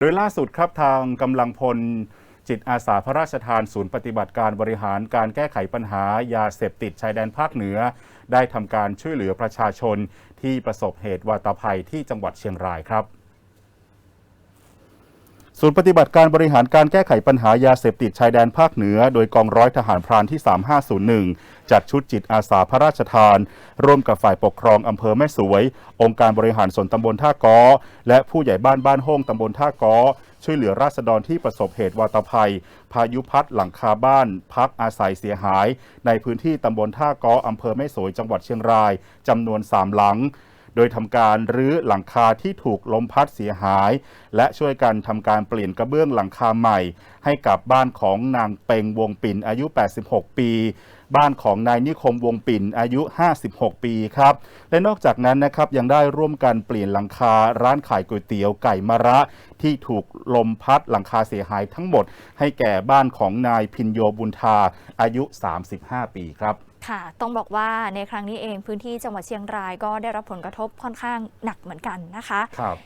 โดยล่าสุดครับทางกำลังพลจิตอาสาพระราชทานศูนย์ปฏิบัติการบริหารการแก้ไขปัญหายาเสพติดชายแดนภาคเหนือ ได้ทำการช่วยเหลือประชาชนที่ประสบเหตุวาตภัยที่จังหวัดเชียงรายครับ ศูนย์ปฏิบัติการบริหารการแก้ไขปัญหายาเสพติดชายแดนภาคเหนือ โดยกองร้อยทหารพรานที่ 3501 จัดชุดจิตอาสาพระราชทาน ร่วมกับฝ่ายปกครองอำเภอแม่สวย องค์การบริหารส่วนตำบลท่ากอ และผู้ใหญ่บ้านบ้านห้องตำบลท่ากอ ช่วยเหลือราษฎรที่ประสบเหตุวาตภัย พายุพัดหลังคาบ้าน พักอาศัยเสียหาย ในพื้นที่ตำบลท่ากออำเภอแม่สวยจังหวัดเชียงรายจำนวนสามหลัง โดยทำการรื้อหลังคาที่ถูกลมพัดเสียหาย และช่วยกันทำการเปลี่ยนกระเบื้องหลังคาใหม่ ให้กับบ้านของนางเปงวงปิ่นอายุ 86 ปี บ้านของนายนิคมวงปิ่นอายุ 56 ปีครับ และนอกจากนั้นนะครับยังได้ร่วมกันเปลี่ยนหลังคาร้านขายก๋วยเตี๋ยวไก่มะระ ที่ถูกลมพัดหลังคาเสียหายทั้งหมด ให้แก่บ้านของนายพินโยบุญทาอายุ 35 ปีครับค่ะ ต้องบอกว่าในครั้งนี้เองพื้นที่จังหวัดเชียงรายก็ได้รับผลกระทบค่อนข้างหนักเหมือนกันนะคะ ครับ